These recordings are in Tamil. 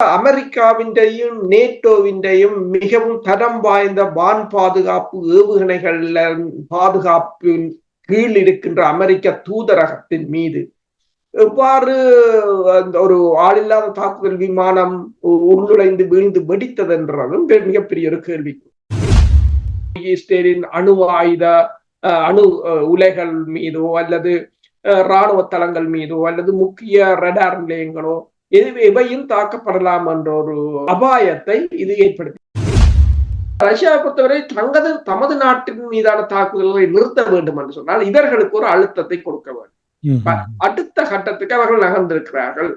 அமெரிக்காவின்டையும் நேட்டோவின்டையும் மிகவும் தரம் வாய்ந்த வான் பாதுகாப்பு ஏவுகணைகள்ல பாதுகாப்பின் கீழ் இருக்கின்ற அமெரிக்க தூதரகத்தின் மீது. எவ்வாறு அந்த ஒரு ஆளில்லாத தாக்குதல் விமானம் உள்நுழைந்து வீழ்ந்து வெடித்ததென்றதும் மிகப்பெரிய ஒரு கேள்வி. இஸ்ரேலின் அணு ஆயுத அணு உலைகள் மீதோ அல்லது இராணுவ தளங்கள் மீதோ அல்லது முக்கிய ரடார் நிலையங்களோ எது எவையும் தாக்கப்படலாம் என்ற ஒரு அபாயத்தை இது ஏற்படுத்தி. ரஷ்யாவை பொறுத்தவரை தங்கது தமது நாட்டின் மீதான தாக்குதல்களை நிறுத்த வேண்டும் என்று சொன்னால் இவர்களுக்கு ஒரு அழுத்தத்தை கொடுக்க வேண்டும். அடுத்த கட்டத்துக்கு அவர்கள் நகர்ந்திருக்கிறார்கள்.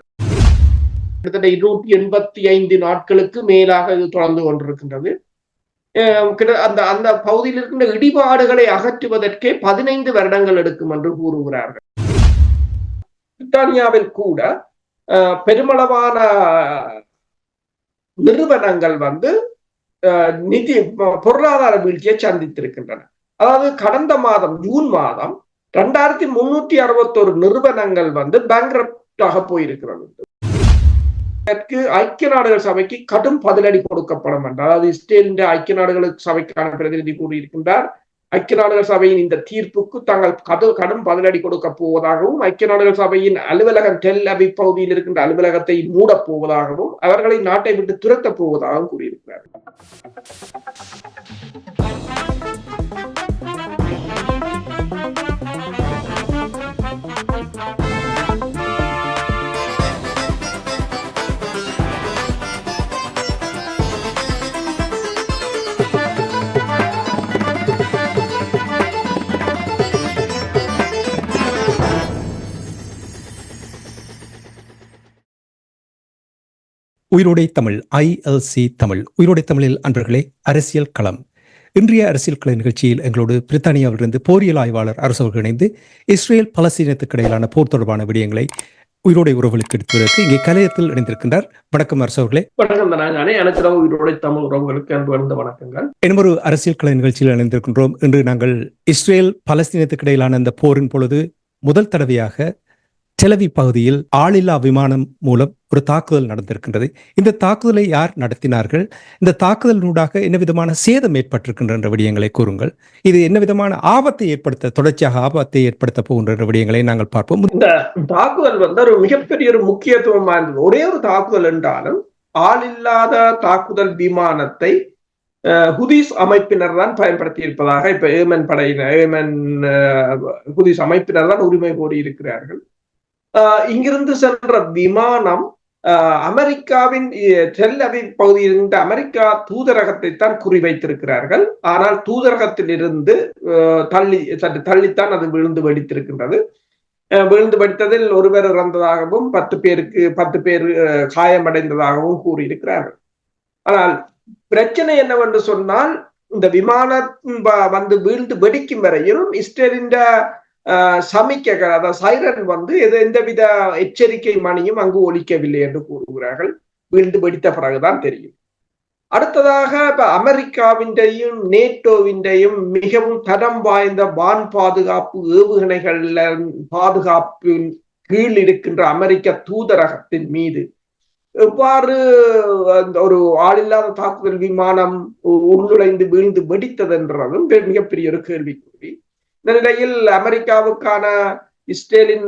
கிட்டத்தட்ட இருநூற்றி எண்பத்தி ஐந்து நாட்களுக்கு மேலாக இது தொடர்ந்து கொண்டிருக்கின்றது. அந்த அந்த பகுதியில் இருக்கின்ற இடிபாடுகளை அகற்றுவதற்கே பதினைந்து வருடங்கள் எடுக்கும் என்று கூறுகிறார்கள். பிரித்தானியாவில் கூட பெருமளவான நிறுவனங்கள் வந்து நிதி பொருளாதார வீழ்ச்சியை சந்தித்திருக்கின்றன. அதாவது கடந்த மாதம் ஜூன் மாதம் ரெண்டாயிரத்தி முன்னூத்தி அறுபத்தொரு நிறுவனங்கள் வந்து பேங்க்ரப்டாக போயிருக்கிறது. இதற்கு ஐக்கிய நாடுகள் சபைக்கு கடும் பதிலடி கொடுக்கப்படும் என்றார் அதாவது இஸ்ரேலின் ஐக்கிய நாடுகள் சபைக்கான பிரதிநிதி கூறியிருக்கின்றார். ஐக்கிய நாடுகள் சபையின் இந்த தீர்ப்புக்கு தாங்கள் கது கடும் பதிலடி கொடுக்க போவதாகவும் ஐக்கிய நாடுகள் சபையின் அலுவலகம் டெல் அபி பகுதியில் இருக்கின்ற அலுவலகத்தை மூடப் போவதாகவும் அவர்களை நாட்டை விட்டு துரத்தப் போவதாகவும் கூறியிருக்கிறார் உயிரோடை தமிழ் ஐஎல்சி தமிழ் உயிரோடை தமிழில் அன்பர்களே அரசியல் களம். இன்றைய அரசியல் கள நிகழ்ச்சியில் எங்களோடு பிரித்தானியாவிலிருந்து போரியல் ஆய்வாளர் அரசவர்கள் இணைந்து இஸ்ரேல் பலஸ்தீனத்துக்கு இடையிலான போர் தொடர்பான விடயங்களை உயிரோடை உறவுகளுக்கு எடுத்துவதற்கு இங்கே கலையத்தில் இணைந்திருக்கின்றார். வணக்கம் அரசவர்களே வணக்கம் எனக்கு உயிரோடை தமிழ் உறவுகளுக்கு அன்பு வந்த வணக்கங்கள். இன்னொரு அரசியல் கள நிகழ்ச்சியில் இணைந்திருக்கின்றோம். இன்று நாங்கள் இஸ்ரேல் பலஸ்தீனத்துக்கு இடையிலான இந்த போரின் பொழுது முதல் தடவையாக செலவி பகுதியில் ஆளில்லா விமானம் மூலம் ஒரு தாக்குதல் நடந்திருக்கின்றது. இந்த தாக்குதலை யார் நடத்தினார்கள்? இந்த தாக்குதலினூடாக என்ன விதமான சேதம் ஏற்பட்டிருக்கின்ற விடயங்களை கூறுங்கள். இது என்ன விதமான ஆபத்தை ஏற்படுத்த தொடர்ச்சியாக ஆபத்தை ஏற்படுத்த போகின்ற விடயங்களை நாங்கள் பார்ப்போம். இந்த தாக்குதல் வந்து ஒரு மிகப்பெரிய ஒரு முக்கியத்துவம் வாய்ந்தது ஒரே ஒரு தாக்குதல் என்றாலும் ஆளில்லாத தாக்குதல் விமானத்தை ஹுதீஸ் அமைப்பினர் தான் பயன்படுத்தி இருப்பதாக இப்ப ஏமன் படையினர் ஏமன் ஹுதீஸ் அமைப்பினர் தான் உரிமை கோரி இருக்கிறார்கள். இங்கிருந்து சென்ற விமானம் அமெரிக்காவின் டெல் அவிவ் பகுதியில் இருந்த அமெரிக்கா தூதரகத்தை தான் குறிவைத்திருக்கிறார்கள். ஆனால் தூதரகத்தில் இருந்து தள்ளி சற்று தள்ளித்தான் அது விழுந்து வெடித்திருக்கின்றது. விழுந்து வெடித்ததில் ஒருவர் இறந்ததாகவும் பத்து பேருக்கு பத்து பேர் காயமடைந்ததாகவும் கூறியிருக்கிறார்கள். ஆனால் பிரச்சனை என்னவென்று சொன்னால் இந்த விமானம் வந்து வீழ்ந்து வெடிக்கும் வரையிலும் இஸ்ரேலின் சமிக்க அதாவது சைரன் வந்து எது எந்தவித எச்சரிக்கை மணியும் அங்கு ஒலிக்கவில்லை என்று கூறுகிறார்கள். வீழ்ந்து வெடித்த பிறகுதான் தெரியும். அடுத்ததாக இப்ப அமெரிக்காவின்றையும் நேட்டோவின்றையும் மிகவும் தரம் வாய்ந்த வான் பாதுகாப்பு ஏவுகணைகள்ல பாதுகாப்பின் கீழ் இருக்கின்ற அமெரிக்க தூதரகத்தின் மீது எவ்வாறு அந்த ஒரு ஆளில்லாத தாக்குதல் விமானம் உள்நுழைந்து வீழ்ந்து வெடித்ததென்றதும் மிகப்பெரிய ஒரு கேள்விக்குறி. இந்த நிலையில் அமெரிக்காவுக்கான இஸ்ரேலின்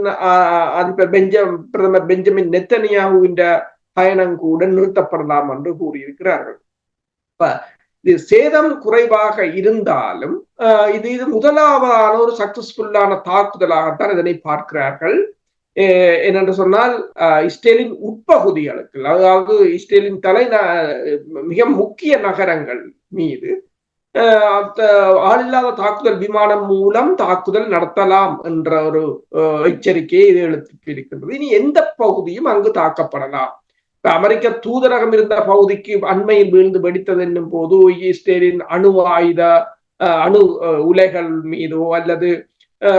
அதிபர் பெஞ்சம் பிரதமர் பெஞ்சமின் நெத்தனியாவுவின் பயணம் கூட நிறுத்தப்படலாம் என்று கூறியிருக்கிறார்கள். இப்ப இது சேதம் குறைவாக இருந்தாலும் இது இது முதலாவதான ஒரு சக்சஸ்ஃபுல்லான தாக்குதலாகத்தான் இதனை பார்க்கிறார்கள். என்னென்று சொன்னால் இஸ்ரேலின் உட்பகுதிகளுக்கு அதாவது இஸ்ரேலின் தலை மிக முக்கிய நகரங்கள் மீது ஆளில்லாத தாக்குதல் விமானம் மூலம் தாக்குதல் நடத்தலாம் என்ற ஒரு எச்சரிக்கையை இது எழுப்பியிருக்கின்றது இனி எந்த பகுதியும் அங்கு தாக்கப்படலாம். அமெரிக்க தூதரகம் இருந்த பகுதிக்கு அண்மையில் வீழ்ந்து வெடித்தது என்னும் போது இஸ்ரேலின் அணு ஆயுத அணு உலைகள் மீதோ அல்லது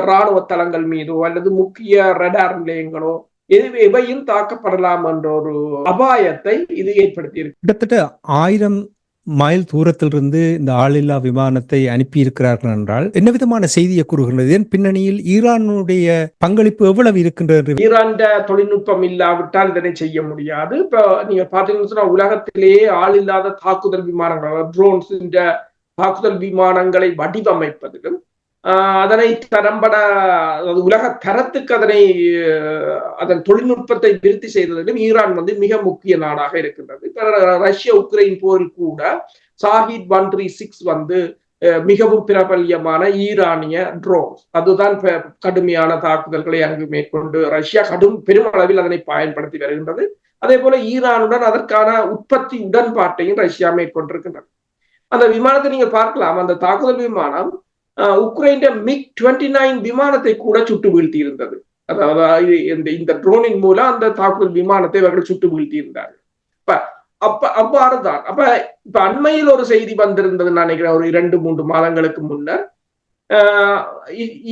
இராணுவ தளங்கள் மீதோ அல்லது முக்கிய ரடார் நிலையங்களோ எது எவையும் தாக்கப்படலாம் என்ற ஒரு அபாயத்தை இது ஏற்படுத்தியிருக்கு. கிட்டத்தட்ட ஆயிரம் மைல் தூரத்திலிருந்து இந்த ஆளில்லா விமானத்தை அனுப்பி இருக்கிறார்கள் என்றால் என்ன விதமான செய்தியை கூறுகின்றது ஏன் பின்னணியில் ஈரானுடைய பங்களிப்பு எவ்வளவு இருக்கின்றது ஈரான் தொழில்நுட்பம் இல்லாவிட்டால் இதனை செய்ய முடியாது. இப்ப நீங்க பாத்தீங்கன்னா உலகத்திலேயே ஆள் இல்லாத தாக்குதல் விமானங்கள் ட்ரோன்ஸ் இந்த தாக்குதல் விமானங்களை வடிவமைப்பதிலும் அதனை தரம்பட உலக தரத்துக்கு அதனை அதன் தொழில்நுட்பத்தை விருத்தி செய்ததிலும் ஈரான் வந்து மிக முக்கிய நாடாக இருக்கின்றது. ரஷ்ய உக்ரைன் போரில் கூட சாஹித் ஒன் த்ரீ சிக்ஸ் வந்து மிகவும் பிரபல்யமான ஈரானிய ட்ரோன்ஸ் அதுதான் கடுமையான தாக்குதல்களை அங்கு மேற்கொண்டு ரஷ்யா கடும் பெருமளவில் அதனை பயன்படுத்தி வருகின்றது. அதே போல ஈரானுடன் அதற்கான உற்பத்தி உடன்பாட்டையும் ரஷ்யா மேற்கொண்டிருக்கின்றது. அந்த விமானத்தை நீங்க பார்க்கலாம். அந்த தாக்குதல் விமானம் உக்ரைன் மிக் டுவெண்ட்டி நைன் விமானத்தை கூட சுட்டு வீழ்த்தி இருந்தது அதாவது இந்த இந்த ட்ரோனின் மூலம் அந்த தாக்குதல் விமானத்தை அவர்கள் சுட்டு வீழ்த்தி இருந்தார்கள் இப்ப அப்ப அவ்வாறு தான் அப்ப இப்ப அண்மையில் ஒரு செய்தி வந்திருந்தது நினைக்கிறேன் ஒரு இரண்டு மூன்று மாதங்களுக்கு முன்னர்.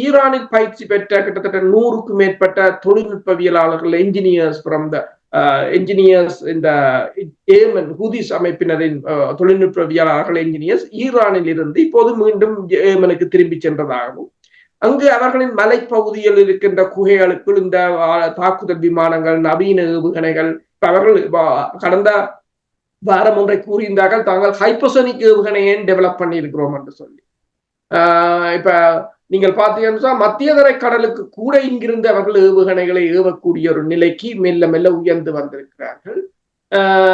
ஈரானில் பயிற்சி பெற்ற கிட்டத்தட்ட நூறுக்கும் மேற்பட்ட தொழில்நுட்பவியலாளர்கள் என்ஜினியர்ஸ் ஃப்ரம் த என்ஜினியர்ஸ் இந்த ஏமன் ஹூதிஸ் அமைப்பினரின் தொழில்நுட்பவியலாளர்கள் என்ஜினியர்ஸ் ஈரானில் இருந்து இப்போது மீண்டும் ஏமனுக்கு திரும்பி சென்றதாகவும் அங்கு அவர்களின் மலைப்பகுதியில் இருக்கின்ற குகைகளுக்குள் இந்த தாக்குதல் விமானங்கள் நவீன ஏவுகணைகள் அவர்கள் கடந்த வாரம் ஒன்றை கூறியிருந்தார்கள் தாங்கள் ஹைப்போசனிக் ஏவுகணையை டெவலப் பண்ணியிருக்கிறோம் என்று சொல்லி. இப்ப நீங்கள் பார்த்தீங்கன்னா மத்தியதரை கடலுக்கு கூட இங்கிருந்து அவர்கள் ஏவுகணைகளை ஏவக்கூடிய ஒரு நிலைக்கு மெல்ல மெல்ல உயர்ந்து வந்திருக்கிறார்கள்.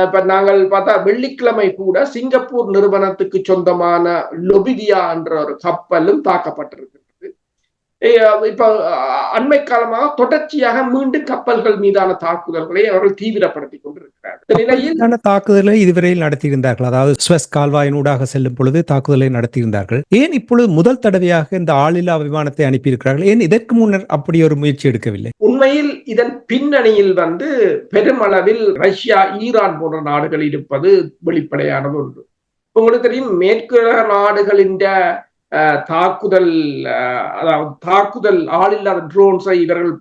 இப்ப நாங்கள் பார்த்தா வெள்ளிக்கிழமை கூட சிங்கப்பூர் நிறுவனத்துக்கு சொந்தமான லொபிதியா என்ற ஒரு கப்பலும் தாக்கப்பட்டிருக்கு. இப்ப அண்மை காலமாக தொடர்ச்சியாக மீண்டும் கப்பல்கள் மீதான தாக்குதல்களை அவர்கள் தீவிரப்படுத்திக் கொண்டிருக்கிறார்கள். தாக்குதலை இதுவரையில் நடத்தியிருந்தார்கள். அதாவது ஸ்வெஸ் கால்வாயினூடாக செல்லும் பொழுது தாக்குதலை நடத்தியிருந்தார்கள். ஏன் இப்பொழுது முதல் தடவையாக இந்த ஆளில்லா விமானத்தை அனுப்பியிருக்கிறார்கள்? ஏன் இதற்கு முன்னர் அப்படி ஒரு முயற்சி எடுக்கவில்லை? உண்மையில் இதன் பின்னணியில் வந்து பெருமளவில் ரஷ்யா ஈரான் போன்ற நாடுகள் இருப்பது வெளிப்படையானது ஒன்று உங்களுக்கு தெரியும் மேற்கு நாடுகளின் தாக்குதல் அதாவது தாக்குதல் ஆளில்லாத ட்ரோன்ஸை இவர்கள்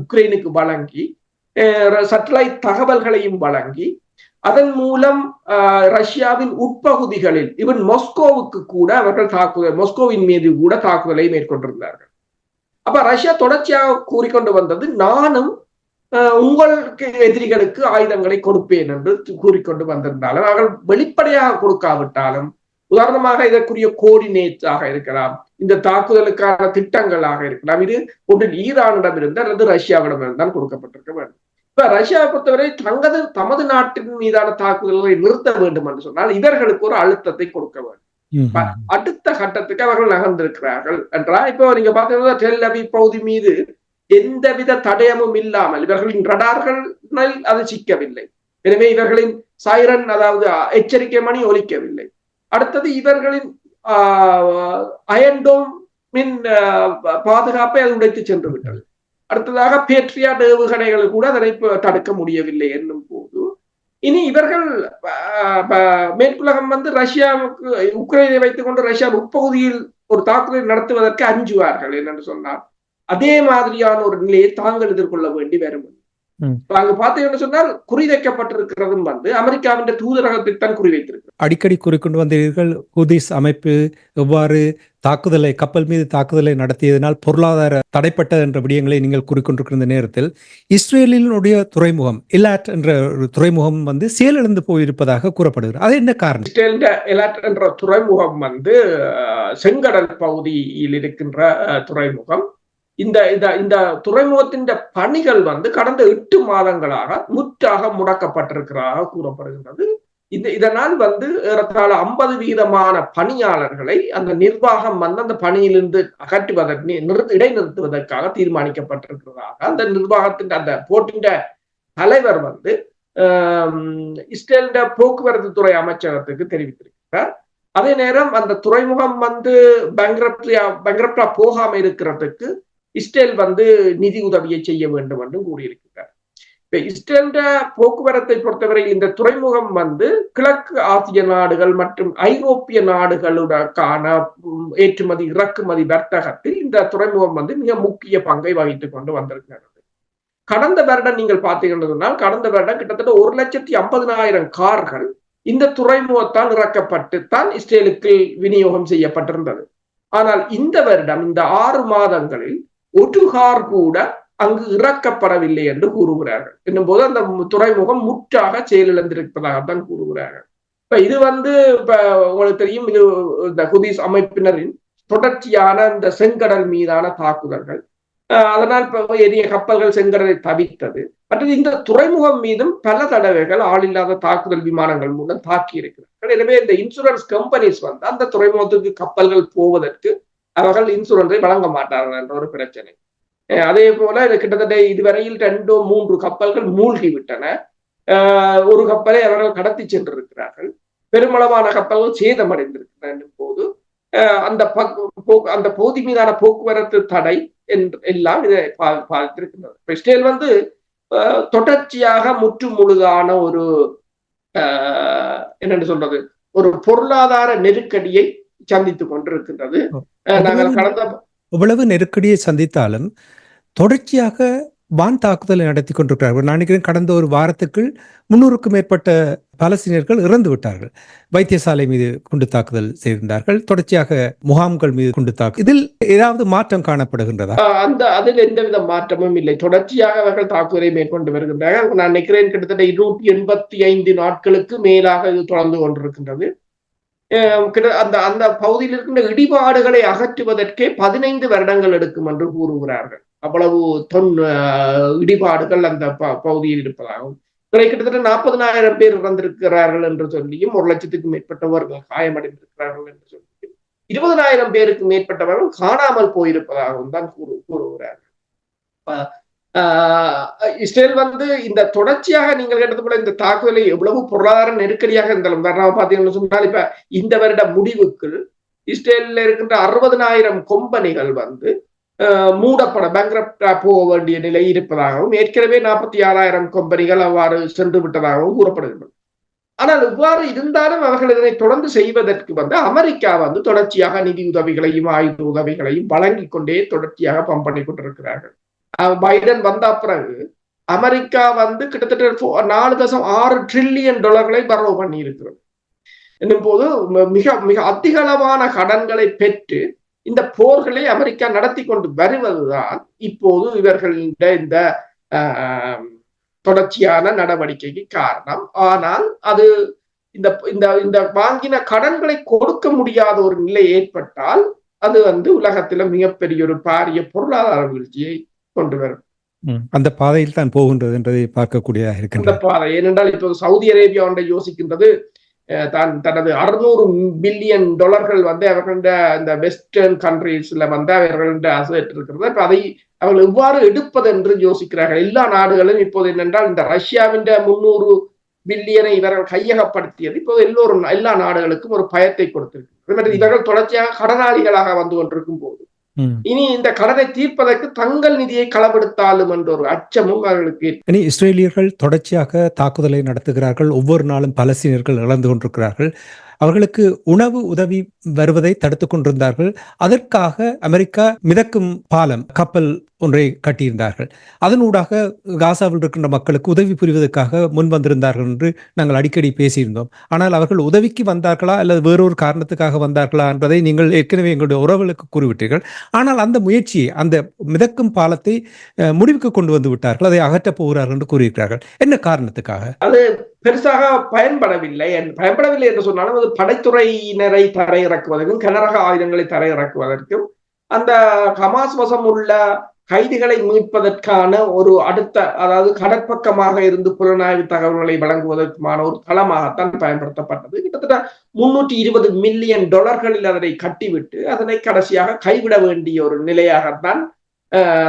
உக்ரைனுக்கு வழங்கி சட்டலைட் தகவல்களையும் வழங்கி அதன் மூலம் ரஷ்யாவின் உட்பகுதிகளில் இவன் மொஸ்கோவுக்கு கூட அவர்கள் தாக்குதல் மொஸ்கோவின் மீது கூட தாக்குதலை மேற்கொண்டிருந்தார்கள். அப்ப ரஷ்யா தொடர்ச்சியாக கூறிக்கொண்டு வந்தது நானும் உங்களுக்கு எதிரிகளுக்கு ஆயுதங்களை கொடுப்பேன் என்று கூறிக்கொண்டு வந்திருந்தாலும் அவர்கள் வெளிப்படையாக கொடுக்காவிட்டாலும் உதாரணமாக இதற்குரிய கோஆர்டினேட்ஸாக இருக்கலாம் இந்த தாக்குதலுக்கான திட்டங்களாக இருக்கலாம் இது ஒன்றில் ஈரானிடம் இருந்து அல்லது ரஷ்யாவிடம் இருந்தால் கொடுக்கப்பட்டிருக்க வேண்டும். இப்ப ரஷ்யாவை பொறுத்தவரை தங்கது தமது நாட்டின் மீதான தாக்குதல்களை நிறுத்த வேண்டும் என்று சொன்னால் இவர்களுக்கு ஒரு அழுத்தத்தை கொடுக்க வேண்டும். அடுத்த கட்டத்துக்கு அவர்கள் நகர்ந்திருக்கிறார்கள் என்றால் இப்போ நீங்க பார்த்தீங்கன்னா டெல் பகுதி மீது எந்தவித தடயமும் இல்லாமல் இவர்களின் ரடார்கள் அது சிக்கவில்லை. எனவே இவர்களின் சைரன் அதாவது எச்சரிக்கை மணி ஒலிக்கவில்லை. அடுத்தது இவர்களின் அயன்டோம் மின் பாதுகாப்பை அது உடைத்து சென்று விட்டது. அடுத்ததாக பேட்ரியாட் ஏவுகணைகள் கூட அதனை தடுக்க முடியவில்லை என்னும் போது. இனி இவர்கள் மேற்குலகம் வந்து ரஷ்யாவுக்கு உக்ரைனை வைத்துக் கொண்டு ரஷ்யா உட்பகுதியில் ஒரு தாக்குதல் நடத்துவதற்கு அஞ்சுவார்கள் என்னென்று சொன்னார் அதே மாதிரியான ஒரு நிலையை தாங்கள் எதிர்கொள்ள வேண்டி வரும். அங்க பாத்தீங்கன்னு சொன்னால் குறிவைக்கப்பட்டிருக்கிறதும் வந்து அமெரிக்காவின் தூதரகத்தை தான் குறிவைத்திருக்கு அடிக்கடி கூறிக்கொண்டு வந்தீர்கள். ஹுதிஸ் அமைப்பு எவ்வாறு தாக்குதலை கப்பல் மீது தாக்குதலை நடத்தியதனால் பொருளாதார தடைப்பட்டது என்ற விடயங்களை நீங்கள் கூறிக்கொண்டிருக்கிற நேரத்தில் இஸ்ரேலினுடைய துறைமுகம் இலாட் என்ற ஒரு துறைமுகம் வந்து செயலிழந்து போயிருப்பதாக கூறப்படுகிறது. அது என்ன காரணம்? என்ற துறைமுகம் வந்து செங்கடல் பகுதியில் இருக்கின்ற துறைமுகம். இந்த இந்த இந்த துறைமுகத்தின் பணிகள் வந்து கடந்த எட்டு மாதங்களாக முற்றாக முடக்கப்பட்டிருக்கிறதாக கூறப்படுகின்றது. இந்த இதனால் வந்து ஏறத்தாழ ஐம்பது வீதமான பணியாளர்களை அந்த நிர்வாகம் வந்து அந்த பணியிலிருந்து அகற்றுவதற்கு நிறுத்த இடைநிறுத்துவதற்காக தீர்மானிக்கப்பட்டிருக்கிறதாக அந்த நிர்வாகத்தின் அந்த போட்டின் தலைவர் வந்து இஸ்ரேல் போக்குவரத்து துறை அமைச்சகத்துக்கு தெரிவித்திருக்கிறார். அதே நேரம் அந்த துறைமுகம் வந்து பேங்க்ரப்டியா பேங்க்ரப்டா போகாம இருக்கிறதுக்கு இஸ்ரேல் வந்து நிதி உதவியை செய்ய வேண்டும் என்றும் கூறியிருக்கிறார். இப்ப இஸ்ரேல் போக்குவரத்தை பொறுத்தவரையில் இந்த துறைமுகம் வந்து கிழக்கு ஆசிய நாடுகள் மற்றும் ஐரோப்பிய நாடுகளுடனான ஏற்றுமதி இறக்குமதி வர்த்தகத்தில் இந்த துறைமுகம் வந்து மிக முக்கிய பங்கை வகித்துக் கொண்டு வந்திருக்கிறது. கடந்த வருடம் நீங்கள் பார்த்தீங்கன்னா கடந்த வருடம் கிட்டத்தட்ட ஒரு லட்சத்தி ஐம்பதினாயிரம் கார்கள் இந்த துறைமுகத்தால் இறக்கப்பட்டு தான் இஸ்ரேலுக்கு விநியோகம் செய்யப்பட்டிருந்தது. ஆனால் இந்த வருடம் இந்த ஆறு மாதங்களில் ஒட்டுகார் கூட அங்கு இறக்கப்படவில்லை என்று கூறுகிறார்கள். என்னும் போது அந்த துறைமுகம் முற்றாக செயலிழந்திருப்பதாகத்தான் கூறுகிறார்கள். இப்ப இது வந்து இப்ப உங்களுக்கு தெரியும் இது இந்த குதிஸ் அமைப்பினரின் தொடர்ச்சியான இந்த செங்கடல் மீதான தாக்குதல்கள். அதனால் இப்போ எரிய கப்பல்கள் செங்கடலை தவித்தது. மற்றது இந்த துறைமுகம் மீதும் பல தடவைகள் ஆளில்லாத தாக்குதல் விமானங்கள் மூலம் தாக்கி இருக்கிறார்கள் எனவே இந்த இன்சூரன்ஸ் கம்பெனிஸ் வந்து அந்த துறைமுகத்துக்கு கப்பல்கள் போவதற்கு அவர்கள் இன்சூரன்ஸை வழங்க மாட்டார்கள் என்ற ஒரு பிரச்சனை. அதே போல கிட்டத்தட்ட இதுவரையில் ரெண்டோ மூன்று கப்பல்கள் மூழ்கி விட்டன ஒரு கப்பலை அவர்கள் கடத்தி சென்றிருக்கிறார்கள். பெருமளவான கப்பல்கள் சேதமடைந்திருக்கின்றன போது அந்த அந்த பகுதி மீதான போக்குவரத்து தடை எல்லாம் இதை பாதித்திருக்கின்றது. இஸ்ரேல் வந்து தொடர்ச்சியாக முற்று முழுதான ஒரு என்னென்னு சொல்றது ஒரு பொருளாதார நெருக்கடியை சந்தித்துக் கொண்டிருக்கின்றது. நாங்கள் கடந்த இவ்வளவு நெருக்கடியை சந்தித்தாலும் தொடர்ச்சியாக வான் தாக்குதலை நடத்தி கொண்டிருக்கிறார்கள். நான் நினைக்கிறேன் கடந்த ஒரு வாரத்துக்குள் முன்னூறுக்கும் மேற்பட்ட பாலஸ்தீனியர்கள் இறந்து விட்டார்கள். வைத்தியசாலை மீது குண்டு தாக்குதல் செய்திருந்தார்கள். தொடர்ச்சியாக முகாம்கள் மீது குண்டு தாக்கு இதில் ஏதாவது மாற்றம் காணப்படுகின்றதா? அந்த அதில் எந்தவித மாற்றமும் இல்லை. தொடர்ச்சியாக அவர்கள் தாக்குதலை மேற்கொண்டு வருகின்றார்கள். நான் நினைக்கிறேன் கிட்டத்தட்ட இருநூற்றி எண்பத்தி ஐந்து நாட்களுக்கு மேலாக இது தொடர்ந்து கொண்டிருக்கின்றது. அந்த அந்த பகுதியில் இருக்கின்ற இடிபாடுகளை அகற்றுவதற்கே பதினைந்து வருடங்கள் எடுக்கும் என்று கூறுகிறார்கள். அவ்வளவு தொன் இடிபாடுகள் அந்த பகுதியில் இருப்பதாகவும் கிட்டத்தட்ட நாற்பதனாயிரம் பேர் இறந்திருக்கிறார்கள் என்று சொல்லியும் ஒரு லட்சத்துக்கு மேற்பட்டவர்கள் காயமடைந்திருக்கிறார்கள் என்று சொல்லியும் இருபதனாயிரம் பேருக்கு மேற்பட்டவர்கள் காணாமல் போயிருப்பதாகவும் தான் கூறு கூறுகிறார்கள். இஸ்ரேல் வந்து இந்த தொடர்ச்சியாக நீங்கள் கேட்டது போல இந்த தாக்குதலை எவ்வளவு பொருளாதார நெருக்கடியாக இருந்தாலும் உதாரணமாக பார்த்தீங்கன்னு சொன்னால் இப்ப இந்த வருட முடிவுக்குள் இஸ்ரேலில் இருக்கின்ற அறுபதனாயிரம் கொம்பனிகள் வந்து மூடப்பட பேங்க்ரப்டா போக வேண்டிய நிலை இருப்பதாகவும் ஏற்கனவே நாற்பத்தி ஆறாயிரம் கொம்பனிகள் அவ்வாறு சென்று விட்டதாகவும் கூறப்படுகின்றன ஆனால் இவ்வாறு இருந்தாலும் அவர்கள் இதனை தொடர்ந்து செய்வதற்கு வந்து அமெரிக்கா வந்து தொடர்ச்சியாக நிதி உதவிகளையும் ஆயுத உதவிகளையும் வழங்கி கொண்டே தொடர்ச்சியாக பம்ப் பண்ணி கொண்டிருக்கிறார்கள். பைடன் வந்த பிறகு அமெரிக்கா வந்து கிட்டத்தட்ட நாலு தசம் ஆறு ட்ரில்லியன் டாலர்களை பரவ பண்ணி இருக்கிறது என்னும் போது மிக மிக அதிகளவான கடன்களை பெற்று இந்த போர்களை அமெரிக்கா நடத்தி கொண்டு வருவதுதான் இப்போது இவர்களிட இந்த தொடர்ச்சியான நடவடிக்கைக்கு காரணம். ஆனால் அது இந்த இந்த இந்த வாங்கின கடன்களை கொடுக்க முடியாத ஒரு நிலை ஏற்பட்டால் அது வந்து உலகத்துல மிகப்பெரிய ஒரு பாரிய பொருளாதார வீழ்ச்சியை கொண்டு வரும். அந்த பாதையில் தான் போகின்றது என்பதை பார்க்கக்கூடியதாக அந்த இருக்கின்றது. பாதை. ஏனென்றால் இப்போ சவுதி அரேபியா ஒன்றை யோசிக்கின்றது. தான் தனது அறுநூறு பில்லியன் டாலர்கள் வந்து அவர்கள இந்த வெஸ்டர்ன் கண்ட்ரீஸ்ல வந்து அவர்கள அசட் இருக்கிறது இப்ப அதை அவர்கள் எவ்வாறு எடுப்பது என்று யோசிக்கிறார்கள்? எல்லா நாடுகளும் இப்போது என்னென்றால் இந்த ரஷ்யாவின் முன்னூறு பில்லியனை இவர்கள் கையகப்படுத்தியது. இப்போது எல்லோரும் எல்லா நாடுகளுக்கும் ஒரு பயத்தை கொடுத்திருக்கு இவர்கள் தொடர்ச்சியாக கடனாளிகளாக வந்து கொண்டிருக்கும் போது. இனி இந்த கடனை தீர்ப்பதற்கு தங்கள் நிதியை களப்படுத்தாலும் என்ற ஒரு அச்சமும் அவர்களுக்கு இனி இஸ்ரேலியர்கள் தொடர்ச்சியாக தாக்குதலை நடத்துகிறார்கள். ஒவ்வொரு நாளும் பலஸ்தீனியர்கள் இழந்து கொண்டிருக்கிறார்கள். அவர்களுக்கு உணவு உதவி வருவதை தடுத்துக் கொண்டிருந்தார்கள். அதற்காக அமெரிக்கா மிதக்கும் பாலம் கப்பல் ஒன்றை கட்டியிருந்தார்கள். அதனூடாக காசாவில் இருக்கின்ற மக்களுக்கு உதவி புரிவதற்காக முன் வந்திருந்தார்கள் என்று நாங்கள் அடிக்கடி பேசியிருந்தோம். ஆனால் அவர்கள் உதவிக்கு வந்தார்களா அல்லது வேறொரு காரணத்துக்காக வந்தார்களா என்பதை நீங்கள் ஏற்கனவே எங்களுடைய உறவுகளுக்கு கூறிவிட்டீர்கள். ஆனால் அந்த முயற்சியை அந்த மிதக்கும் பாலத்தை அஹ், முடிவுக்கு கொண்டு வந்து விட்டார்கள். அதை அகற்றப் போகிறார்கள் என்று கூறியிருக்கிறார்கள். என்ன காரணத்துக்காக? அது பெருசாக பயன்படவில்லை. பயன்படவில்லை என்று சொன்னாலும் அதாவது படைத்துறையினரை தரையிறக்குவதற்கும் கனரக ஆயுதங்களை தரையிறக்குவதற்கும் அந்த ஹமாஸ் வசம் உள்ள கைதிகளை மீட்பதற்கான ஒரு அடுத்த அதாவது கடற்பக்கமாக இருந்து புலனாய்வு தகவல்களை வழங்குவதற்குமான ஒரு தளமாகத்தான் பயன்படுத்தப்பட்டது. கிட்டத்தட்ட முன்னூற்றி இருபது மில்லியன் டாலர்களில் அதனை கட்டிவிட்டு அதனை கடைசியாக கைவிட வேண்டிய ஒரு நிலையாகத்தான்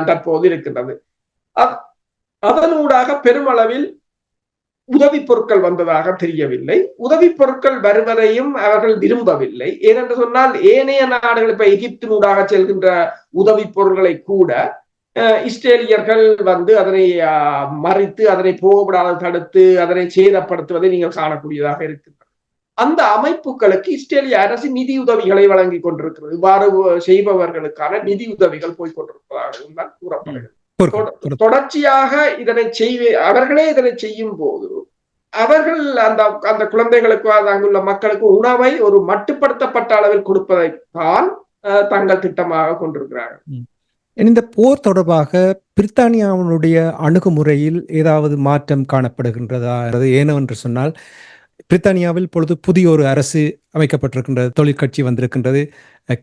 தற்போது இருக்கின்றது. அதனூடாக பெருமளவில் உதவி பொருட்கள் வந்ததாக தெரியவில்லை. உதவி பொருட்கள் வருவதையும் அவர்கள் விரும்பவில்லை. ஏனென்று சொன்னால் ஏனைய நாடுகள் இப்ப எகிப்தினூடாக செல்கின்ற உதவி பொருட்களை கூட இஸ்ரேலியர்கள் வந்து அதனை மறித்து மறைத்து அதனை போகவிடாத தடுத்து அதனை சேதப்படுத்துவதை நீங்கள் காணக்கூடியதாக இருக்கின்றது அந்த அமைப்புகளுக்கு இஸ்ரேலிய அரசு நிதி உதவிகளை வழங்கி கொண்டிருக்கிறது. இவ்வாறு செய்பவர்களுக்கான நிதி உதவிகள் போய்கொண்டிருப்பதாகவும் தான் கூறப்படுகிறது. தொடர்ச்சியாக இதனை செய்வே அவர்களே இதனை செய்யும் போது அவர்கள் அந்த அந்த குழந்தைகளுக்கு அங்குள்ள மக்களுக்கு உணவை ஒரு மட்டுப்படுத்தப்பட்ட அளவில் கொடுப்பதை தான் தங்கள் திட்டமாக கொண்டிருக்கிறார்கள். இந்த போர் தொடர்பாக பிரித்தானியாவினுடைய அணுகுமுறையில் ஏதாவது மாற்றம் காணப்படுகின்றதா? ஏனென்று சொன்னால் பிரித்தானியாவில் பொழுது புதிய ஒரு அரசு அமைக்கப்பட்டிருக்கின்றது தொழிற்கட்சி வந்திருக்கின்றது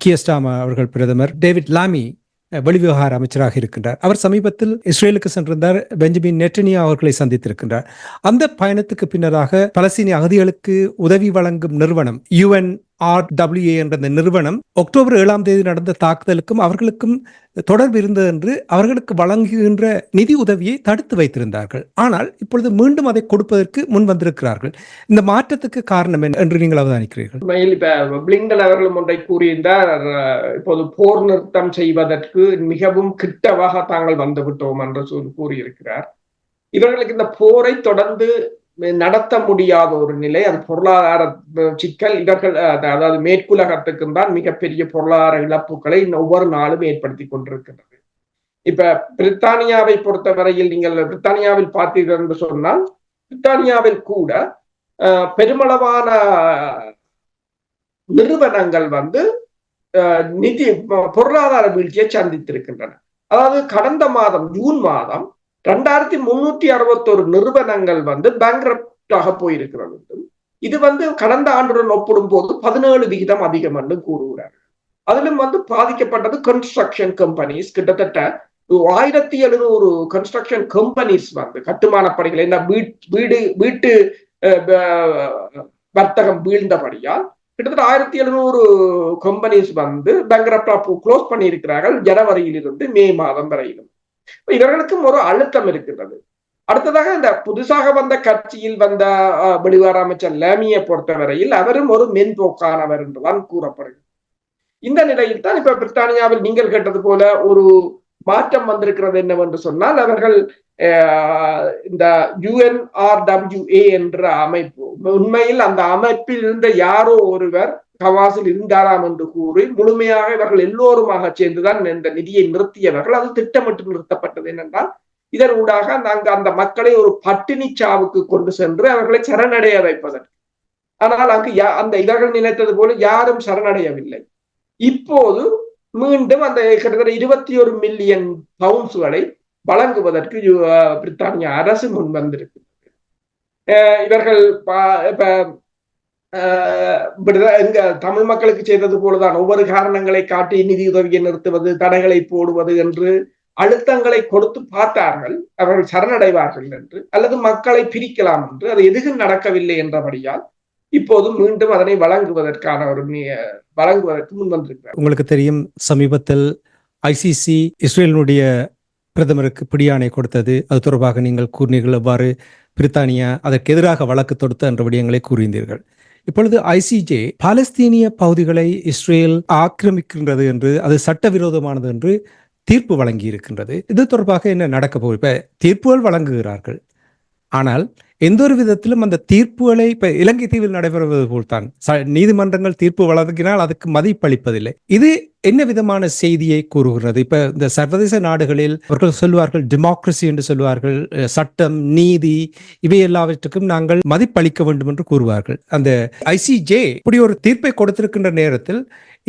கியஸ்டாமா அவர்கள் பிரதமர். டேவிட் லாமி வெளிவிவகார அமைச்சராக இருக்கின்றார். அவர் சமீபத்தில் இஸ்ரேலுக்கு சென்றிருந்தார். பெஞ்சமின் நெட்டனியா அவர்களை சந்தித்திருக்கின்றார். அந்த பயணத்துக்கு பின்னராக பலஸ்தீனிய அகதிகளுக்கு உதவி வழங்கும் நிறுவனம் யுஎன் ஆர்டபிள்யூஏ என்ற அந்த நிறுவனம் அக்டோபர் ஏழாம் தேதி நடந்த தாக்குதலுக்கும் அவர்களுக்கும் தொடர்பு இருந்தது என்று அவர்களுக்கு வழங்குகின்ற நிதி உதவியை தடுத்து வைத்திருந்தார்கள். ஆனால் இப்பொழுது மீண்டும் அதை கொடுப்பதற்கு முன் வந்திருக்கிறார்கள். இந்த மாற்றத்துக்கு காரணம் என்ன என்று நீங்கள் அவதானிக்கிறீர்கள். உண்மையில் இப்ப பிளிங்கன் அவர்களும் ஒன்றை கூறியிருந்தார். இப்போது போர் நிறுத்தம் செய்வதற்கு மிகவும் கிட்டவாக தாங்கள் வந்துவிட்டோம் என்று கூறியிருக்கிறார். இவர்களுக்கு இந்த போரை தொடர்ந்து நடத்த முடியாத ஒரு நிலை. அது பொருளாதார சிக்கல் இவர்கள் அதாவது மேற்குலகத்துக்கும் தான் மிகப்பெரிய பொருளாதார இழப்புகளை ஒவ்வொரு நாளும் ஏற்படுத்தி கொண்டிருக்கின்றது. இப்ப பிரித்தானியாவை பொறுத்தவரையில் நீங்கள் பிரித்தானியாவில் பார்த்தீர்கள் என்று சொன்னால் பிரித்தானியாவில் கூட பெருமளவான நிறுவனங்கள் வந்து நிதி பொருளாதார வீழ்ச்சியை சந்தித்திருக்கின்றன. அதாவது கடந்த மாதம் ஜூன் மாதம் ரெண்டாயிரத்தி முன்னூத்தி அறுபத்தொரு நிறுவனங்கள் வந்து பேங்க்ரப்டாக போயிருக்கிறது. இது வந்து கடந்த ஆண்டுடன் ஒப்பிடும் போது பதினேழு விகிதம் அதிகம் என்று கூறுகிறார் அதிலும் வந்து பாதிக்கப்பட்டது கன்ஸ்ட்ரக்ஷன் கம்பெனிஸ் கிட்டத்தட்ட ஆயிரத்தி எழுநூறு கன்ஸ்ட்ரக்ஷன் கம்பெனிஸ் வந்து கட்டுமான பணிகள் என்ன வீடு வீட்டு வர்த்தகம் வீழ்ந்தபடியால் கிட்டத்தட்ட ஆயிரத்தி எழுநூறு கம்பெனிஸ் வந்து பேங்க்ரப்டா க்ளோஸ் பண்ணியிருக்கிறார்கள் ஜனவரியிலிருந்து மே மாதம் வரையிலும். இவர்களுக்கும் ஒரு அழுத்தம் இருக்கின்றது. அடுத்ததாக இந்த புதுசாக வந்த கட்சியில் வந்த வெளிவார அமைச்சர் லேமியை பொறுத்தவரையில் அவரும் ஒரு மென்போக்கானவர் என்றுதான் கூறப்படுகிறது. இந்த நிலையில் தான் இப்ப பிரித்தானியாவில் நீங்கள் கேட்டது போல ஒரு மாற்றம் வந்திருக்கிறது என்னவென்று சொன்னால் அவர்கள் இந்த யுஎன்ஆர்டபிள்யூஏ என்ற அமைப்பு உண்மையில் அந்த அமைப்பில் இருந்த யாரோ ஒருவர் கவாசில் இருந்தாராம் என்று கூறி முழுமையாக இவர்கள் எல்லோருமாக சேர்ந்துதான் இந்த நிதியை நிறுத்தியவர்கள். அது திட்டமிட்டு நிறுத்தப்பட்டது என்னென்றால் இதன் ஊடாக அங்கு அந்த மக்களை ஒரு பட்டினி சாவுக்கு கொண்டு சென்று அவர்களை சரணடைய வைப்பதற்கு. ஆனால் அங்கு அந்த இவர்கள் நினைத்தது போல யாரும் சரணடையவில்லை. இப்போது மீண்டும் அந்த கிட்டத்தட்ட இருபத்தி ஒரு மில்லியன் பவுன்ஸ்களை வழங்குவதற்கு பிரித்தானிய அரசு முன் வந்திருக்கு இவர்கள் இப்ப எங்க தமிழ் மக்களுக்கு செய்தது போலதான். ஒவ்வொரு காரணங்களை காட்டி நிதியுதவியை நிறுத்துவது தடைகளை போடுவது என்று அழுத்தங்களை கொடுத்து பார்த்தார்கள். அவர்கள் சரணடைவார்கள் என்று அல்லது மக்களை பிரிக்கலாம் என்று அது எதுவும் நடக்கவில்லை என்றபடியால் இப்போது மீண்டும் அதனை வழங்குவதற்கான ஒரு வழங்குவதற்கு முன் வந்திருக்கிறார். உங்களுக்கு தெரியும் சமீபத்தில் ஐசிசி இஸ்ரேலினுடைய பிரதமருக்கு பிடியாணை கொடுத்தது. அது தொடர்பாக நீங்கள் கூறினீர்கள் அவ்வாறு பிரித்தானியா அதற்கு எதிராக வழக்கு தொடுத்த என்ற விடயங்களை கூறியிருந்தீர்கள். இப்பொழுது ஐசிஜே பாலஸ்தீனிய பகுதிகளை இஸ்ரேல் ஆக்கிரமிக்கின்றது என்று அது சட்டவிரோதமானது என்று தீர்ப்பு வழங்கி இருக்கின்றது இது தொடர்பாக என்ன நடக்க போகுது? இப்ப தீர்ப்புகள் வழங்குகிறார்கள். ஆனால் எந்த ஒரு விதத்திலும் அந்த தீர்ப்புகளை இப்ப இலங்கை தீவில் நடைபெறுவது போல்தான். நீதிமன்றங்கள் தீர்ப்பு வழங்கினால் அதுக்கு மதிப்பளிப்பதில்லை. இது என்ன விதமான செய்தியை கூறுகிறது? இப்ப இந்த சர்வதேச நாடுகளில் அவர்கள் சொல்வார்கள் டெமோக்ரஸி என்று சொல்வார்கள் சட்டம் நீதி இவை எல்லாவற்றுக்கும் நாங்கள் மதிப்பளிக்க வேண்டும் என்று கூறுவார்கள். அந்த ஐசிஜே இப்படி ஒரு தீர்ப்பை கொடுத்திருக்கின்ற நேரத்தில்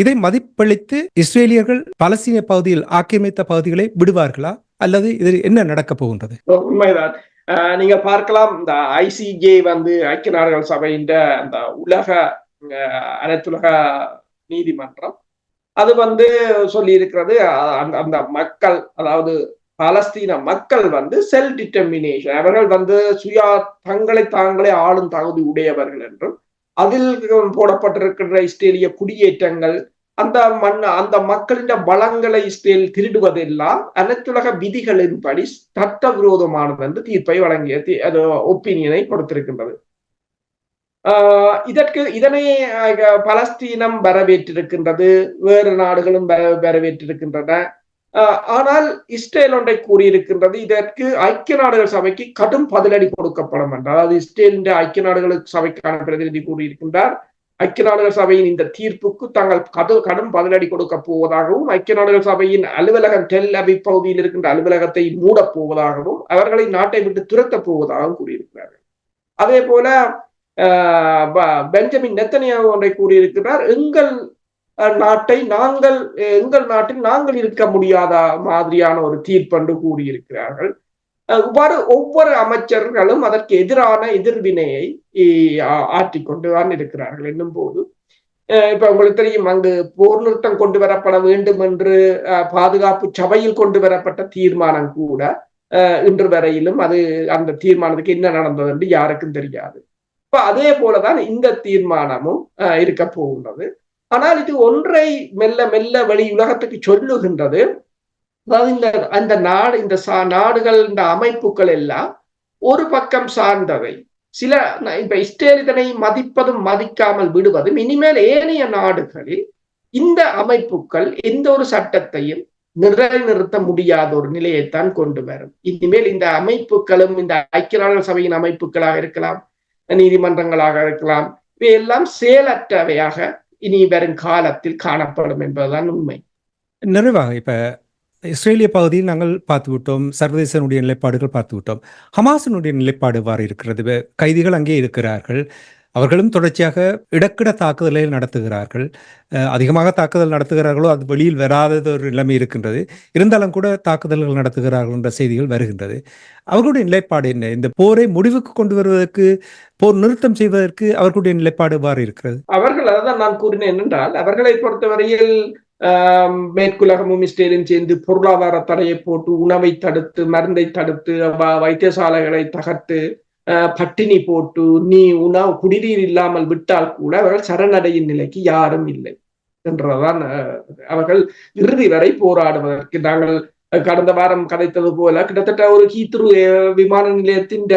இதை மதிப்பளித்து இஸ்ரேலியர்கள் பலஸ்தீன பகுதியில் ஆக்கிரமித்த பகுதிகளை விடுவார்களா? அல்லது இது என்ன நடக்க போகின்றது? உண்மைதான். நீங்க பார்க்கலாம். இந்த ஐசிஜே வந்து ஐக்கிய நாடுகள் சபையின் அந்த உலக அனைத்துலக நீதிமன்றம். அது வந்து சொல்லி இருக்கிறது அந்த மக்கள் அதாவது பலஸ்தீன மக்கள் வந்து செல் டிட்டர்மினேஷன் அவர்கள் வந்து சுயா தங்களை தாங்களே ஆளும் தகுதி உடையவர்கள் என்றும் அதில் போடப்பட்டிருக்கின்ற இஸ்ரேலிய குடியேற்றங்கள் அந்த மண் அந்த மக்களின் வளங்களை இஸ்ரேல் திருடுவதெல்லாம் அனைத்துலக விதிகளின்படி சட்ட விரோதமானது என்று தீர்ப்பை வழங்கிய ஒப்பீனியனை கொடுத்திருக்கின்றது. இதற்கு இதனை பலஸ்தீனம் வரவேற்றிருக்கின்றது வேறு நாடுகளும் வரவேற்றிருக்கின்றன. ஆனால் இஸ்ரேல் ஒன்றை கூறியிருக்கின்றது இதற்கு ஐக்கிய நாடுகள் சபைக்கு கடும் பதிலடி கொடுக்கப்படும் என்றார் அதாவது இஸ்ரேலின் ஐக்கிய நாடுகள் சபைக்கான பிரதிநிதி கூறியிருக்கின்றார் ஐக்கிய நாடுகள் சபையின் இந்த தீர்ப்புக்கு தாங்கள் கடு கடும் பதிலடி கொடுக்க போவதாகவும் ஐக்கிய நாடுகள் சபையின் அலுவலகம் டெல் அபி பகுதியில் இருக்கின்ற அலுவலகத்தை மூடப் போவதாகவும் அவர்களை நாட்டை விட்டு துரத்தப் போவதாகவும் கூறியிருக்கிறார்கள். அதே போல ஆஹ் ப- பெஞ்சமின் நெத்தனியாக ஒன்றை கூறியிருக்கிறார் எங்கள் நாட்டை நாங்கள் அஹ், எங்கள் நாட்டில் நாங்கள் இருக்க முடியாத மாதிரியான ஒரு தீர்ப்பென்று கூறியிருக்கிறார்கள். இவ்வாறு ஒவ்வொரு அமைச்சர்களும் அதற்கு எதிரான எதிர்வினையை இ- ஆ- ஆற்றிக்கொண்டு தான் இருக்கிறார்கள் என்னும் போது இப்ப உங்களுக்கு தெரியும் அங்கு போர் நிறுத்தம் கொண்டு வரப்பட வேண்டும் என்று அஹ், பாதுகாப்பு சபையில் கொண்டு வரப்பட்ட தீர்மானம் கூட இன்று வரையிலும் அது அந்த தீர்மானத்துக்கு என்ன நடந்தது என்று யாருக்கும் தெரியாது. இப்ப அதே போலதான் இந்த தீர்மானமும் இருக்க போகின்றது. ஆனால் இது ஒன்றை மெல்ல மெல்ல வெளி உலகத்துக்கு சொல்லுகின்றது. அதாவது இந்த அந்த நாடு இந்த சா- நாடுகள் இந்த அமைப்புகள் எல்லாம் ஒரு பக்கம் சார்ந்தவை. சில இப்ப இஸ்ரேல் இதனை மதிப்பதும் மதிக்காமல் விடுவதும் இனிமேல் ஏனைய நாடுகளில் இந்த அமைப்புகள் எந்த ஒரு சட்டத்தையும் நிலைநிறுத்த முடியாத ஒரு நிலையைத்தான் கொண்டு வரும். இனிமேல் இந்த அமைப்புகளும் இந்த ஐக்கிய நாடுகள் சபையின் அமைப்புகளாக இருக்கலாம் நீதிமன்றங்களாக இருக்கலாம் இவையெல்லாம் செயலற்றவையாக இனி வரும் காலத்தில் காணப்படும் என்பதுதான் உண்மை. நிறைவாக இப்ப இஸ்ரேலிய பகுதியில் நாங்கள் பார்த்துவிட்டோம். சர்வதேசனுடைய நிலைப்பாடுகள் பார்த்துவிட்டோம். ஹமாசனுடைய ஹமாஸினுடைய நிலைப்பாடு வாறு இருக்கிறது? கைதிகள் அங்கே இருக்கிறார்கள். அவர்களும் தொடர்ச்சியாக இடக்கிட தாக்குதலை நடத்துகிறார்கள். அஹ், அதிகமாக தாக்குதல் நடத்துகிறார்களோ அது வெளியில் வராதது ஒரு நிலைமை இருக்கின்றது. இருந்தாலும் கூட தாக்குதல்கள் நடத்துகிறார்கள் என்ற செய்திகள் வருகின்றது. அவர்களுடைய நிலைப்பாடு என்ன? இந்த போரை முடிவுக்கு கொண்டு வருவதற்கு போர் நிறுத்தம் செய்வதற்கு அவர்களுடைய நிலைப்பாடு வாறு இருக்கிறது? அவர்கள் அதான் நான் கூறினேன் என்றால் அவர்களை பொறுத்தவரையில் மேற்குலகமும் இஸ்ரேலும் சேர்ந்து பொருளாதார தடையை போட்டு உணவை தடுத்து மருந்தை தடுத்து வ- வைத்தியசாலைகளை தகர்த்து பட்டினி போட்டு நீ உணவு குடிநீர் இல்லாமல் விட்டால் கூட அவர்கள் சரணடையும் நிலைக்கு யாரும் இல்லை என்றதான் அவர்கள் இறுதி வரை போராடுவதற்கு நாங்கள் கடந்த வாரம் கதைத்தது போல கிட்டத்தட்ட ஒரு ஹீத்ரு விமான நிலையத்தின்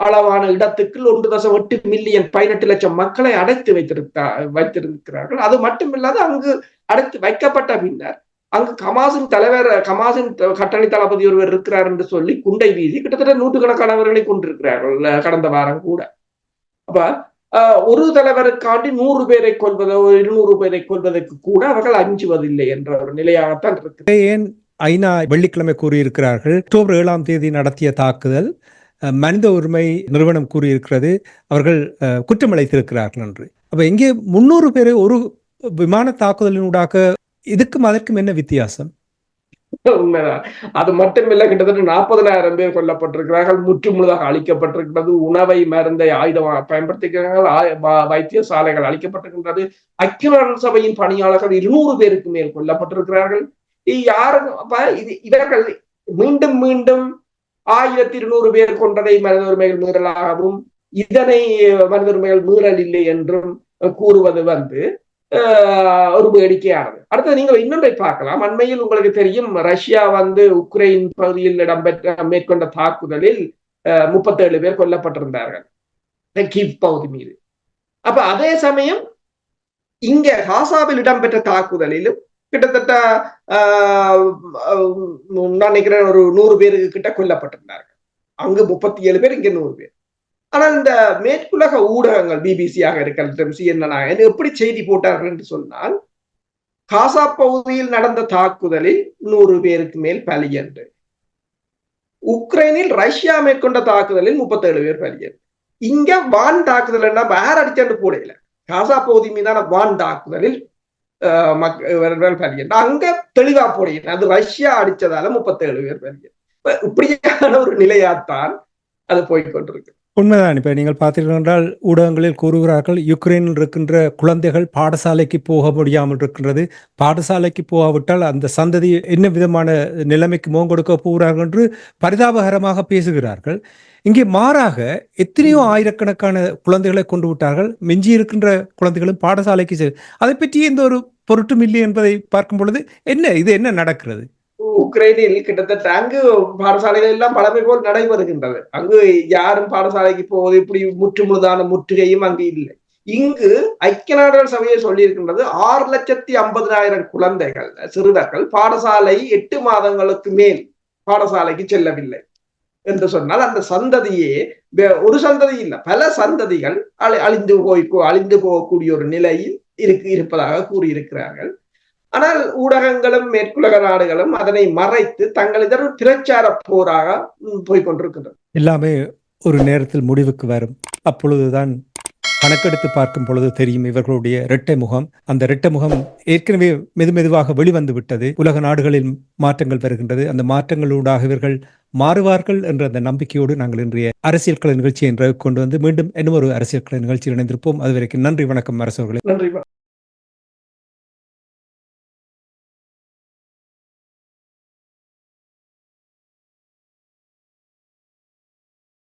அளவான இடத்துக்கு ஒன்று தசம் எட்டு மில்லியன் பதினெட்டு லட்சம் மக்களை அடைத்து வைத்திருக்க வைத்திருக்கிறார்கள். அது மட்டுமில்லாது அங்கு அடைத்து வைக்கப்பட்ட பின்னர் அங்கு கமாசின் தலைவர் கமாசின் கட்டளை தளபதி ஒருவர் இருக்கிறார் என்று சொல்லி குண்டை வீசி கிட்டத்தட்ட நூற்றுக்கணக்கானவர்களை கொண்டிருக்கிறார்கள் கடந்த வாரம் கூட. அப்ப அஹ், ஒரு தலைவருக்காண்டி நூறு பேரை கொள்வதோ இருநூறு பேரை கொள்வதற்கு கூட அவர்கள் அஞ்சுவதில்லை என்ற ஒரு நிலையாகத்தான் இருக்கு ஏன் ஐநா வெள்ளிக்கிழமை கூறியிருக்கிறார்கள் அக்டோபர் ஏழாம் தேதி நடத்திய தாக்குதல் மனித உரிமை நிறுவனம் கூறியிருக்கிறது. அவர்கள் அஹ், குற்றமளித்திருக்கிறார்கள் என்று. அப்ப இங்கே முன்னூறு பேரை ஒரு விமான தாக்குதலினூடாக இதுக்கும் அதற்கும் என்ன வித்தியாசம்? உண்மைதான். அது மட்டுமில்லை கிட்டத்தட்ட நாற்பதனாயிரம் பேர் கொல்லப்பட்டிருக்கிறார்கள். முற்றுமுழுதாக அழிக்கப்பட்டிருக்கிறது. உணவை மருந்தை ஆயுதமாக பயன்படுத்திக்கிறார்கள். வ- வைத்தியசாலைகள் அழிக்கப்பட்டிருக்கின்றது. ஐக்கிய சபையின் பணியாளர்கள் இருநூறு பேருக்கு மேல் கொல்லப்பட்டிருக்கிறார்கள். யாரும் இவர்கள் மீண்டும் மீண்டும் ஆயிரத்தி இருநூறு பேர் கொண்டதை மனித உரிமைகள் மீறலாகவும் இதனை மனித உரிமைகள் மீறல் இல்லை என்றும் கூறுவது வந்து ஒரு வேடிக்கையானது. அடுத்தது நீங்கள் இன்னொன்றை பார்க்கலாம். அண்மையில் உங்களுக்கு தெரியும் ரஷ்யா வந்து உக்ரைன் பகுதியில் இடம்பெற்ற மேற்கொண்ட தாக்குதலில் முப்பத்தேழு பேர் கொல்லப்பட்டிருந்தார்கள். கீவ் பகுதி மீது. அப்ப அதே சமயம் இங்க காசாவில் இடம்பெற்ற தாக்குதலிலும் கிட்டத்தட்ட ஆஹ், நான் நினைக்கிறேன் ஒரு நூறு பேருக்கு கிட்ட கொல்லப்பட்டிருந்தார்கள். அங்கு முப்பத்தி ஏழு பேர் இங்க நூறு பேர். ஆனால் இந்த மேற்குலக ஊடகங்கள் பிபிசியாக இருக்கட்டும் சிஎன்என் எப்படி செய்தி போட்டார்கள் என்று சொன்னால் காசா பகுதியில் நடந்த தாக்குதலில் நூறு பேருக்கு மேல் பலி என்று உக்ரைனில் ரஷ்யா மேற்கொண்ட தாக்குதலில் முப்பத்தேழு பேர் பலி என்று இங்க வான் தாக்குதல் என்ன வேற அடிச்சாண்டு போடையில காசா பகுதி மீதான வான் தாக்குதலில் ஆஹ், மக்க- அங்க தெளிவா போடுகிறேன். அது ரஷ்யா அடிச்சதால முப்பத்தேழு பேர் பலி இப்படியான ஒரு நிலையாத்தான் அது போய்கொண்டிருக்கு உண்மைதான். இப்ப நீங்கள் பார்த்தீர்கள் என்றால் ஊடகங்களில் கூறுகிறார்கள் யுக்ரைனில் இருக்கின்ற குழந்தைகள் பாடசாலைக்கு போக முடியாமல் இருக்கின்றது. பாடசாலைக்கு போகாவிட்டால் அந்த சந்ததி என்ன விதமான நிலைமைக்கு முகம் கொடுக்க போகிறார்கள்? என்று பரிதாபகரமாக பேசுகிறார்கள். இங்கே மாறாக எத்தனையோ ஆயிரக்கணக்கான குழந்தைகளை கொண்டு விட்டார்கள். மிஞ்சி இருக்கின்ற குழந்தைகளும் பாடசாலைக்கு செல் அதை பற்றி எந்த ஒரு பொருட்டும் இல்லை என்பதை பார்க்கும் பொழுது என்ன இது என்ன நடக்கிறது? உக்ரைனில் கிட்டத்தட்ட அங்கு பாடசாலைகள் எல்லாம் பழமை போல் நடைபெறுகின்றது. அங்கு யாரும் பாடசாலைக்கு போவது இப்படி முற்றுமுழுதான முற்றுகையும் அங்கு இல்லை. இங்கு ஐக்கிய நாடுகள் சபையை சொல்லியிருக்கின்றது ஆறு லட்சத்தி ஐம்பதினாயிரம் குழந்தைகள் சிறுவர்கள் பாடசாலை எட்டு மாதங்களுக்கு மேல் பாடசாலைக்கு செல்லவில்லை என்று சொன்னால் அந்த சந்ததியே ஒரு சந்ததி இல்ல பல சந்ததிகள் அழி- அழிந்து போய் அழிந்து போகக்கூடிய ஒரு நிலையில் இருக்கு இருப்பதாக கூறியிருக்கிறார்கள். ஆனால் ஊடகங்களும் மேற்குலக நாடுகளும் அதனை மறைத்து தங்கள் இதர் பிரச்சார போராக ம், போய்க் கொண்டிருக்கின்றன. எல்லாமே ஒரு நேரத்தில் முடிவுக்கு வரும். அப்பொழுதுதான் கணக்கெடுத்து பார்க்கும் பொழுது தெரியும் இவர்களுடைய இரட்டை முகம். அந்த இரட்டை முகம் ஏற்கனவே மெதுமெதுவாக வெளிவந்து விட்டது. உலக நாடுகளில் மாற்றங்கள் வருகின்றது. அந்த மாற்றங்களூடாக இவர்கள் மாறுவார்கள் என்ற அந்த நம்பிக்கையோடு நாங்கள் இன்றைய அரசியல் கலை நிகழ்ச்சியை இன்று கொண்டு வந்து மீண்டும் இன்னும் ஒரு அரசியல் கலை நிகழ்ச்சியில் இணைந்திருப்போம். அதுவரைக்கும் நன்றி வணக்கம் அரசவர்களே. நன்றி